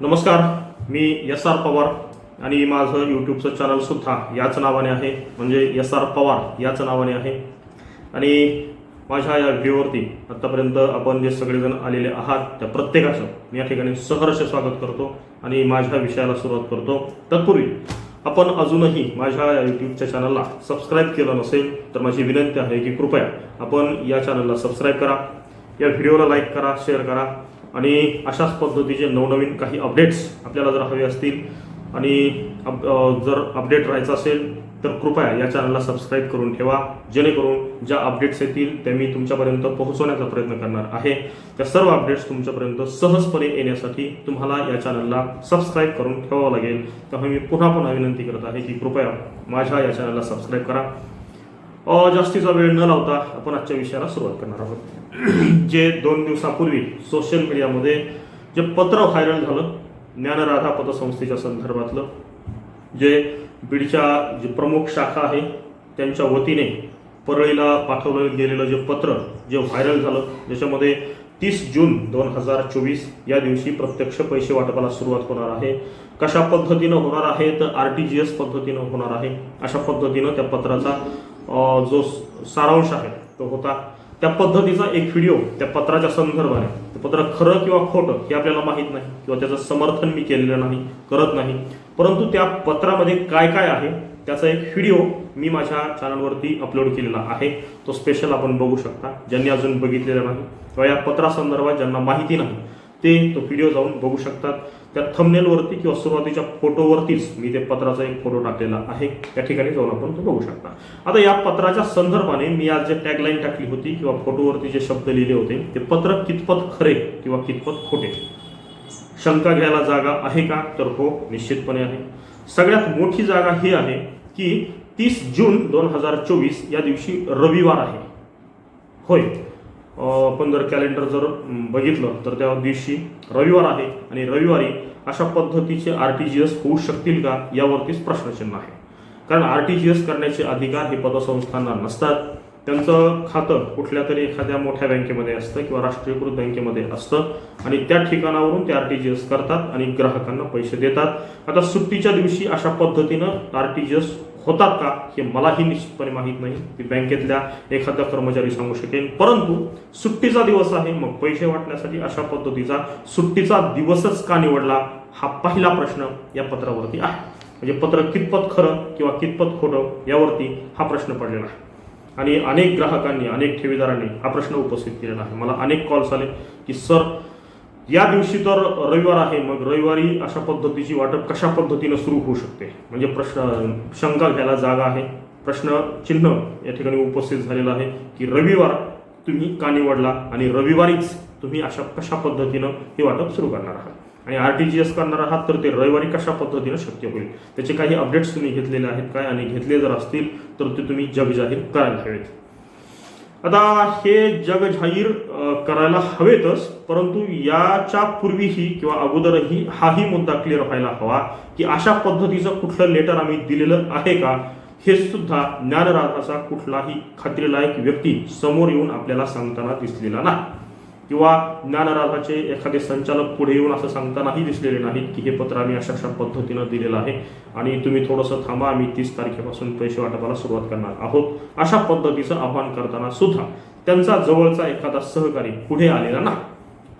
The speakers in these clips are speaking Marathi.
नमस्कार मी एस आर पवार आणि माझं यूट्यूबचं चॅनलसुद्धा याच नावाने आहे. म्हणजे एस आर पवार याच नावाने आहे. आणि माझ्या या व्हिडिओवरती आत्तापर्यंत आपण जे सगळेजण आलेले आहात त्या प्रत्येकाचं मी या ठिकाणी सहर्ष स्वागत करतो आणि माझ्या विषयाला सुरुवात करतो. तत्पूर्वी आपण अजूनही माझ्या या यूट्यूबच्या चॅनलला सबस्क्राईब केलं नसेल तर माझी विनंती आहे की कृपया आपण या चॅनलला सबस्क्राईब करा. या व्हिडिओला लाईक करा शेअर करा. आणि अशाच पद्धतीचे नवनवीन काही अपडेट्स आपल्याला जर हवे असतील आणि अप- जर अपडेट राहायचं असेल तर कृपया या चॅनलला सबस्क्राईब करून ठेवा जेणेकरून ज्या अपडेट्स येतील त्या मी तुमच्यापर्यंत पोहोचवण्याचा प्रयत्न करणार आहे. त्या सर्व अपडेट्स तुमच्यापर्यंत सहजपणे येण्यासाठी तुम्हाला या चॅनलला सबस्क्राईब करून ठेवावं लागेल. त्यामुळे मी पुन्हा पुन्हा विनंती करत आहे की कृपया माझ्या या चॅनलला सबस्क्राईब करा. जास्तीचा वेळ न लावता आपण आजच्या विषयाला सुरुवात करणार आहोत. जे दोन दिवसापूर्वी सोशल मीडियामध्ये जे पत्र व्हायरल झालं ज्ञानराधा पतसंस्थेच्या संदर्भातलं जे बीडच्या जे प्रमुख शाखा आहे त्यांच्या वतीने परळीला पाठवलं गेलेलं जे पत्र जे व्हायरल झालं ज्याच्यामध्ये तीस जून दोन हजार चोवीस या दिवशी प्रत्यक्ष पैसे वाटपाला सुरुवात होणार आहे. कशा पद्धतीनं होणार आहे तर आर टी जी एस पद्धतीनं होणार आहे अशा पद्धतीनं त्या पत्राचा जो सारांश आहे तो होता त्या पद्धतीचा एक व्हिडिओ त्या पत्राच्या संदर्भाने. ते पत्र खरं किंवा खोटं हे आपल्याला माहीत नाही किंवा त्याचं समर्थन मी केलेलं नाही करत नाही. परंतु त्या पत्रामध्ये काय काय आहे त्याचा एक व्हिडिओ मी माझ्या चॅनलवरती अपलोड केलेला आहे. तो स्पेशल आपण बघू शकता. ज्यांनी अजून बघितलेला नाही किंवा या पत्रासंदर्भात ज्यांना माहिती नाही ते तो व्हिडिओ जाऊन बघू शकतात. त्या थंबनेलवरती किंवा सुरुवातीच्या फोटोवरतीच मी ते पत्राचा एक फोटो टाकलेला आहे. त्या ठिकाणी जाऊन आपण तो बघू शकता. आता या पत्राच्या संदर्भाने मी आज जे टॅगलाईन टाकली होती किंवा फोटोवरती जे शब्द लिहिले होते ते पत्र कितपत खरे किंवा कितपत खोटे? शंका घ्यायला जागा आहे का? तर हो निश्चितपणे आहे. सगळ्यात मोठी जागा ही आहे की तीस जून दोन हजार चोवीस या दिवशी रविवार आहे. होय. आपण जर कॅलेंडर जर बघितलं तर त्या दिवशी रविवार आहे आणि रविवारी अशा पद्धतीचे आर टी जी एस होऊ शकतील का यावरतीच प्रश्नचिन्ह आहे. कारण आर टी जी एस करण्याचे अधिकार हे पतसंस्थांना नसतात. त्यांचं खातं कुठल्या तरी एखाद्या मोठ्या बँकेमध्ये असतं किंवा राष्ट्रीयकृत बँकेमध्ये असतं आणि त्या ठिकाणावरून ते आर टी जी एस करतात आणि ग्राहकांना पैसे देतात. आता सुट्टीच्या दिवशी अशा पद्धतीनं आर टी जी एस होतात का हे मलाही निश्चितपणे माहीत नाही. ती बँकेतल्या एखादा कर्मचारी सांगू शकेल परंतु सुट्टीचा दिवस आहे मग पैसे वाटण्यासाठी अशा पद्धतीचा सुट्टीचा दिवसच का निवडला हा पहिला प्रश्न या पत्रावरती आहे. म्हणजे पत्र कितपत खरं किंवा कितपत खोटं यावरती हा प्रश्न पडलेला आहे. आणि अनेक ग्राहकांनी अनेक ठेवीदारांनी हा प्रश्न उपस्थित केलेला आहे. मला अनेक कॉल्स आले की सर या दिवशी तर रविवार आहे मग रविवारी अशा पद्धतीची वाटप कशा पद्धतीनं सुरू होऊ शकते? म्हणजे प्रश्न शंका घ्यायला जागा आहे. प्रश्न चिन्ह या ठिकाणी उपस्थित झालेलं आहे की रविवार तुम्ही का निवडला आणि रविवारीच तुम्ही अशा कशा पद्धतीनं हे वाटप सुरू करणार आहात? आणि आर टी जी एस करणार आहात तर ते रविवारी कशा पद्धतीनं शक्य होईल? त्याचे काही अपडेट्स तुम्ही घेतलेले आहेत काय? आणि घेतले जर असतील तर ते तुम्ही जगजाहीर करायला हवेत. आता हे जग जाहीर करायला हवेतच परंतु याच्या पूर्वीही किंवा अगोदरही हाही मुद्दा क्लिअर व्हायला हवा की अशा पद्धतीचं कुठलं लेटर आम्ही दिलेलं आहे का हे सुद्धा ज्ञानराधाचा कुठलाही खात्रीलायक व्यक्ती समोर येऊन आपल्याला सांगताना दिसलेला नाही. किंवा ज्ञानराधाचे एखादे संचालक पुढे येऊन असं सांगतानाही दिसलेले नाहीत की हे पत्र आम्ही अशा अशा पद्धतीनं दिलेलं आहे. आणि तुम्ही थोडंसं थांबा आम्ही तीस तारखेपासून पैसे वाटपाला सुरुवात करणार आहोत. अशा पद्धतीचं आव्हान करताना सुद्धा त्यांचा जवळचा एखादा सहकारी पुढे आलेला नाही.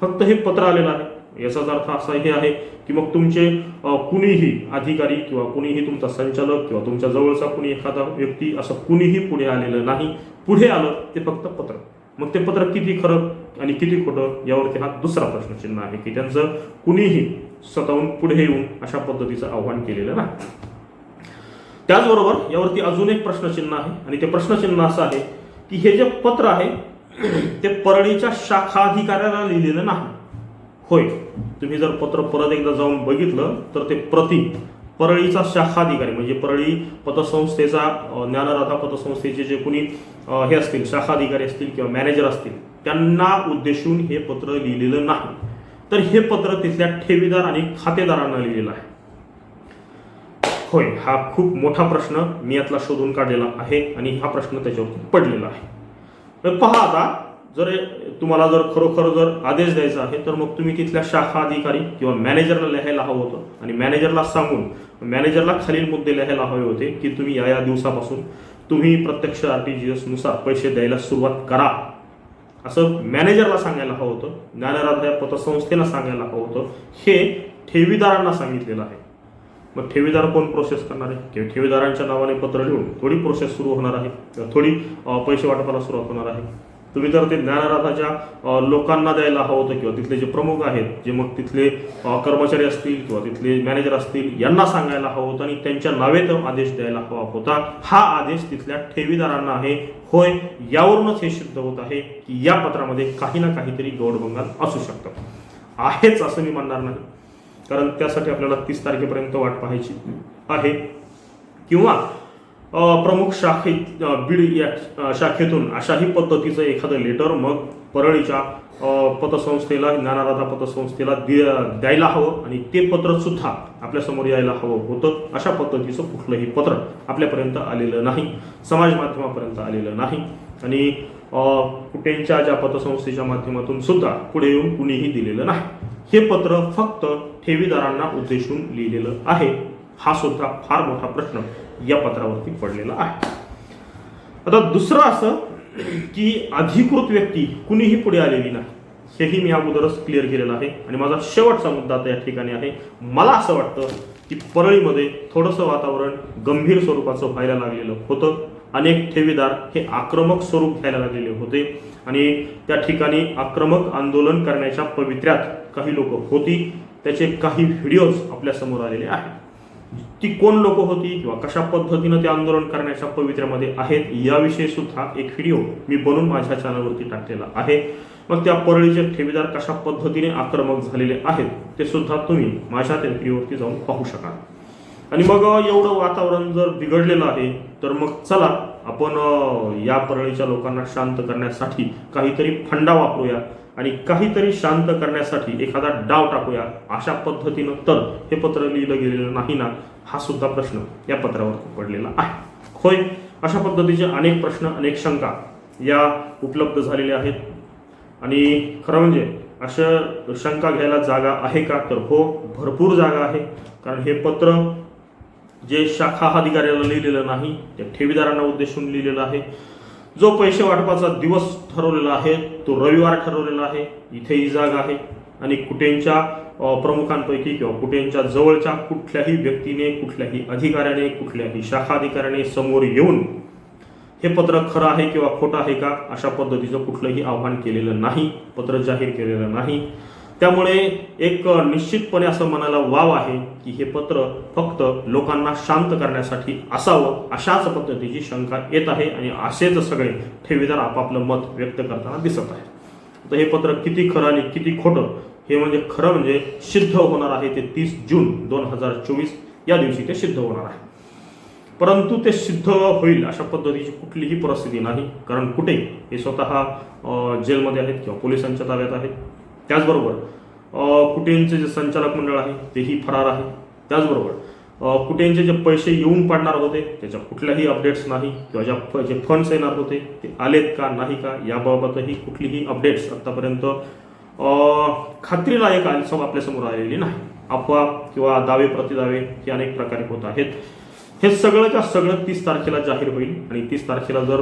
फक्त हे पत्र आलेलं आहे. याचाच अर्थ असा हे आहे की मग तुमचे कुणीही अधिकारी किंवा कुणीही तुमचा संचालक किंवा तुमच्या जवळचा कुणी एखादा व्यक्ती असं कुणीही पुढे आलेलं नाही. पुढे आलं ते फक्त पत्र. मग ते पत्र किती खरं? आणि किती खोटं यावरती हा दुसरा प्रश्नचिन्ह आहे की त्यांचं कुणीही स्वतःहून पुढे येऊन अशा पद्धतीचं आव्हान केलेलं नाही. त्याचबरोबर यावरती अजून एक प्रश्नचिन्ह आहे आणि ते प्रश्नचिन्ह असं आहे की हे जे पत्र आहे ते परळीच्या शाखा अधिकाऱ्याला लिहिलेलं नाही. होय तुम्ही जर पत्र परत एकदा जाऊन बघितलं तर ते प्रति परळीचा शाखाधिकारी म्हणजे परळी पतसंस्थेचा अ, ज्ञानराधा पतसंस्थेचे जे कोणी हे असतील शाखाधिकारी असतील किंवा मॅनेजर असतील त्यांना उद्देशून हे पत्र लिहिलेलं नाही. तर हे पत्र तिथल्या ठेवीदार आणि खातेदारांना लिहिलेलं आहे. होय हा खूप मोठा प्रश्न मी यातला शोधून काढलेला आहे आणि हा प्रश्न त्याच्यावरती पडलेला आहे. तर पहा आता जर तुम्हाला जर खरोखर जर आदेश द्यायचा आहे तर मग तुम्ही तिथल्या शाखा अधिकारी किंवा मॅनेजरला लिहायला हवं होतं. आणि मॅनेजरला सांगून मॅनेजरला खालील मुद्दे लिहायला हवे होते की तुम्ही या या दिवसापासून तुम्ही प्रत्यक्ष आर टी जी एसनुसार पैसे द्यायला सुरुवात करा. असं मॅनेजरला सांगायला हवं होतं. ज्ञानराध्या पतसंस्थेला सांगायला हवं होतं. हे ठेवीदारांना सांगितलेलं आहे. मग ठेवीदार कोण प्रोसेस करणार आहे? किंवा ठेवीदारांच्या नावाने पत्र लिहून थोडी प्रोसेस सुरू होणार आहे. थोडी पैसे वाटपाला सुरुवात होणार आहे. तुम्ही तर ते ज्ञानराथाच्या लोकांना द्यायला हवं होतं किंवा तिथले जे प्रमुख आहेत जे मग तिथले कर्मचारी असतील किंवा तिथले मॅनेजर असतील यांना सांगायला हवं होतं आणि त्यांच्या नावे तो आदेश द्यायला हवा होता. हा आदेश तिथल्या ठेवीदारांना आहे. होय यावरूनच हे सिद्ध होत आहे की या पत्रामध्ये काही ना काहीतरी गौडबंगाल असू शकतं. आहेच असं मी म्हणणार नाही. कारण त्यासाठी आपल्याला तीस तारखेपर्यंत वाट पाहायची आहे. किंवा प्रमुख शाखे बीड या शाखेतून अशाही पद्धतीचं एखादं लेटर मग परळीच्या पतसंस्थेला ज्ञानाराधा पतसंस्थेला दे- द्यायला हवं आणि ते पत्र सुद्धा आपल्यासमोर यायला हवं होतं. अशा पद्धतीचं कुठलंही पत्र आपल्यापर्यंत आलेलं नाही. समाज माध्यमापर्यंत आलेलं नाही. आणि कुठेंच्या ज्या पतसंस्थेच्या माध्यमातून सुद्धा पुढे येऊन कुणीही दिलेलं नाही. हे पत्र फक्त ठेवीदारांना उद्देशून लिहिलेलं आहे. हा सुद्धा फार मोठा प्रश्न या पत्रावरती पडलेला आहे. आता दुसरं असं की अधिकृत व्यक्ती कुणीही पुढे आलेली नाही. हेही मी अगोदरच क्लिअर केलेलं आहे आणि माझा शेवटचा मुद्दा आता या ठिकाणी आहे. मला असं वाटतं की परळीमध्ये थोडंसं वातावरण गंभीर स्वरूपाचं व्हायला लागलेलं होतं. अनेक ठेवीदार हे आक्रमक स्वरूप घ्यायला लागलेले होते आणि त्या ठिकाणी आक्रमक आंदोलन करण्याच्या पवित्र्यात काही लोक होती. त्याचे काही व्हिडिओज आपल्यासमोर आलेले आहेत. ती कोण लोक होती किंवा कशा पद्धतीनं ते आंदोलन करण्याच्या पवित्र्यामध्ये आहेत याविषयी सुद्धा एक व्हिडिओ मी बनवून माझ्या चॅनलवरती टाकलेला आहे. मग त्या परळीचे ठेवीदार कशा पद्धतीने आक्रमक झालेले आहेत ते सुद्धा तुम्ही माझ्या त्या व्हिडिओवरती जाऊन पाहू शकाल. आणि मग एवढं वातावरण जर बिघडलेलं आहे तर मग चला आपण या परळीच्या लोकांना शांत करण्यासाठी काहीतरी फंडा वापरूया. आणि काहीतरी शांत करण्यासाठी एखादा डाव टाकूया. अशा पद्धतीनं तर हे पत्र लिहिलं गेलेलं नाही ना हा सुद्धा प्रश्न या पत्रावर पडलेला आहे. होय अशा पद्धतीचे अनेक प्रश्न अनेक शंका या उपलब्ध झालेल्या आहेत. आणि खरं म्हणजे अशा शंका घ्यायला जागा आहे का? तर हो भरपूर जागा आहे. कारण हे पत्र जे शाखा अधिकाऱ्याला लिहिलेलं नाही त्या ठेवीदारांना उद्देशून लिहिलेलं आहे. जो पैसे वाटपाचा दिवस ठरवलेला आहे तो रविवार ठरवलेला आहे इथेही जागा आहे. आणि कुटेंच्या प्रमुखांपैकी किंवा कुटेंच्या जवळच्या कुठल्याही व्यक्तीने कुठल्याही अधिकाऱ्याने कुठल्याही शाखा अधिकाऱ्याने समोर येऊन हे पत्र खरं आहे किंवा खोटं आहे का अशा पद्धतीचं कुठलंही आव्हान केलेलं नाही पत्र जाहीर केलेलं नाही. त्यामुळे एक निश्चितपणे असं म्हणायला वाव आहे की हे पत्र फक्त लोकांना शांत करण्यासाठी असावं अशाच पद्धतीची शंका येत आहे आणि असेच सगळे ठेवीदार आपापलं मत व्यक्त करताना दिसत आहे तर हे पत्र किती खरं आणि किती खोटं हे म्हणजे खरं म्हणजे सिद्ध होणार आहे ते तीस जून दोन हजार चोवीस या दिवशी ते सिद्ध होणार आहे. परंतु ते सिद्ध होईल अशा पद्धतीची कुठलीही परिस्थिती नाही कारण कुठे? हे स्वतः जेलमध्ये आहेत किंवा पोलिसांच्या ताब्यात आहेत. त्याचबरोबर कुटेंचे जे संचालक मंडळ आहे तेही फरार आहे. त्याचबरोबर कुटेंचे जे पैसे येऊन पडणार होते त्याच्या कुठल्याही अपडेट्स नाही किंवा ज्या फ- जे फंड्स येणार होते ते आलेत का नाही का याबाबतही कुठलीही अपडेट्स आत्तापर्यंत खात्रीलायक आली आपल्यासमोर आलेली नाही. अफवा किंवा दावे प्रतिदावे हे अनेक प्रकारे होत आहेत. हे सगळंच्या सगळं तीस तारखेला जाहीर होईल. आणि तीस तारखेला जर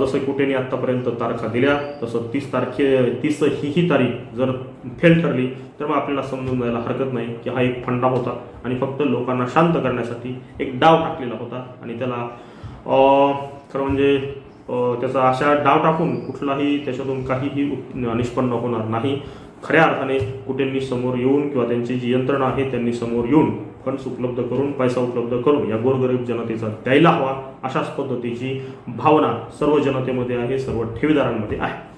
जसं कुठेने आतापर्यंत तारखा दिल्या तसं तीस तारखे तीस ही ही तारीख जर फेल ठरली तर मग आपल्याला समजून जायला हरकत नाही की हा एक फंडा होता. आणि फक्त लोकांना शांत करण्यासाठी एक डाव टाकलेला होता. आणि त्याला खरं म्हणजे त्याचा अशा डाव टाकून कुठलाही त्याच्यातून काहीही उप- निष्पन्न होणार नाही. खऱ्या अर्थाने कुठेंनी समोर येऊन किंवा त्यांची जी यंत्रणा आहे त्यांनी समोर येऊन फंड्स उपलब्ध करून पैसा उपलब्ध करून या गोरगरीब जनतेचा द्यायला हवा अशाच पद्धतीची भावना सर्व जनतेमध्ये आहे सर्व ठेवीदारांमध्ये आहे.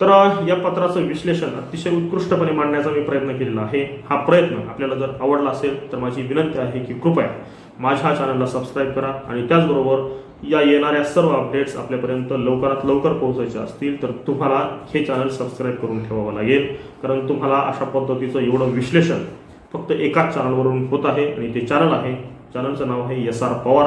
तर या पत्राचं विश्लेषण अतिशय उत्कृष्टपणे मांडण्याचा मी प्रयत्न केलेला आहे. हा प्रयत्न आपल्याला जर आवडला असेल तर माझी विनंती आहे की कृपया माझ्या चॅनलला सबस्क्राईब करा आणि त्याचबरोबर या येणाऱ्या सर्व अपडेट्स आपल्यापर्यंत लवकरात लवकर पोहोचायचे असतील तर तुम्हाला हे चॅनल सबस्क्राईब करून ठेवावं लागेल. कारण तुम्हाला अशा पद्धतीचं एवढं विश्लेषण फक्त एकाच चॅनलवरून होत आहे आणि ते चॅनल आहे. चॅनलचं नाव आहे एस आर पवार.